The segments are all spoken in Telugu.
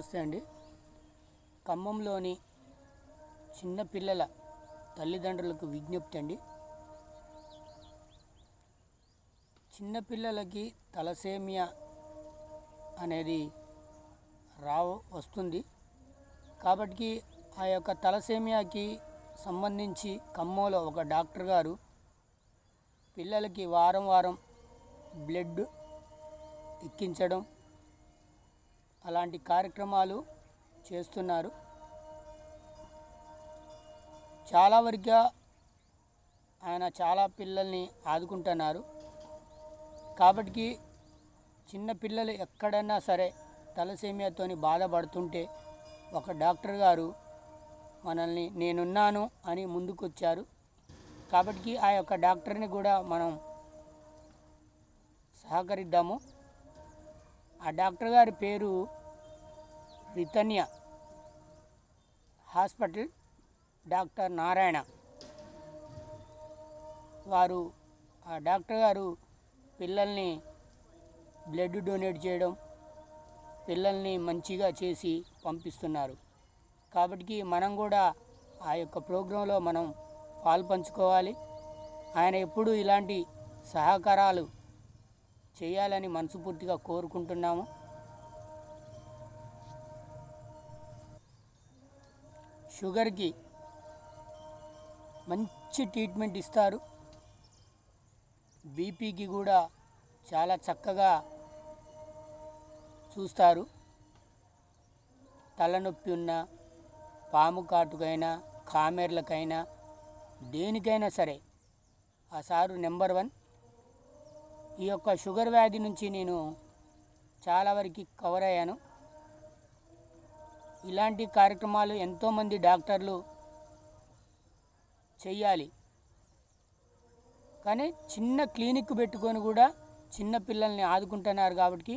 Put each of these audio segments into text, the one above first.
నమస్తే అండి. ఖమ్మంలోని చిన్నపిల్లల తల్లిదండ్రులకు విజ్ఞప్తి అండి. చిన్నపిల్లలకి తలసేమియా అనేది రావు వస్తుంది. కాబట్టి ఆ యొక్క తలసేమియాకి సంబంధించి ఖమ్మంలో ఒక డాక్టర్ గారు పిల్లలకి వారం వారం బ్లడ్ ఎక్కించడం అలాంటి కార్యక్రమాలు చేస్తున్నారు. చాలా వరకుగా ఆయన చాలా పిల్లల్ని ఆదుకుంటున్నారు. కాబట్టి చిన్న పిల్లలు ఎక్కడైనా సరే తలసేమియాతోని బాధపడుతుంటే ఒక డాక్టర్ గారు మనల్ని నేనున్నాను అని ముందుకొచ్చారు. కాబట్టి ఆ యొక్క డాక్టర్ని కూడా మనం సహకరిద్దాము. డాక్టర్ గారి పేరు రితన్య హాస్పిటల్ డాక్టర్ నారాయణ. వారు ఆ డాక్టర్ గారు పిల్లల్ని బ్లడ్ డొనేట్ చేయడం పిల్లల్ని మంచిగా చేసి పంపిస్తున్నారు. కాబట్టి మనం కూడా ఆ యొక్క ప్రోగ్రాంలో మనం పాల్పంచుకోవాలి ఆయన ఎప్పుడూ ఇలాంటి సహకారాలు చేయాలని మనస్ఫూర్తిగా కోరుకుంటున్నాము. షుగర్కి మంచి ట్రీట్మెంట్ ఇస్తారు. బీపీకి కూడా చాలా చక్కగా చూస్తారు. తలనొప్పి ఉన్న పాము కాటుకైనా కామెర్లకైనా దేనికైనా సరే ఆ సారు నెంబర్ వన్ ఈ యొక్క షుగర్ వ్యాధి నుంచి నేను చాలా వరకు కవర్ అయ్యాను. ఇలాంటి కార్యక్రమాలు ఎంతోమంది డాక్టర్లు చెయ్యాలి. కానీ చిన్న క్లినిక్ పెట్టుకొని కూడా చిన్న పిల్లల్ని ఆదుకుంటున్నారు కాబట్టి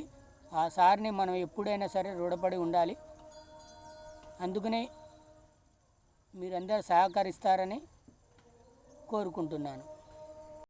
ఆ సార్ని మనం ఎప్పుడైనా సరే రుణపడి ఉండాలి. అందుకనే మీరందరూ సహకరిస్తారని కోరుకుంటున్నాను.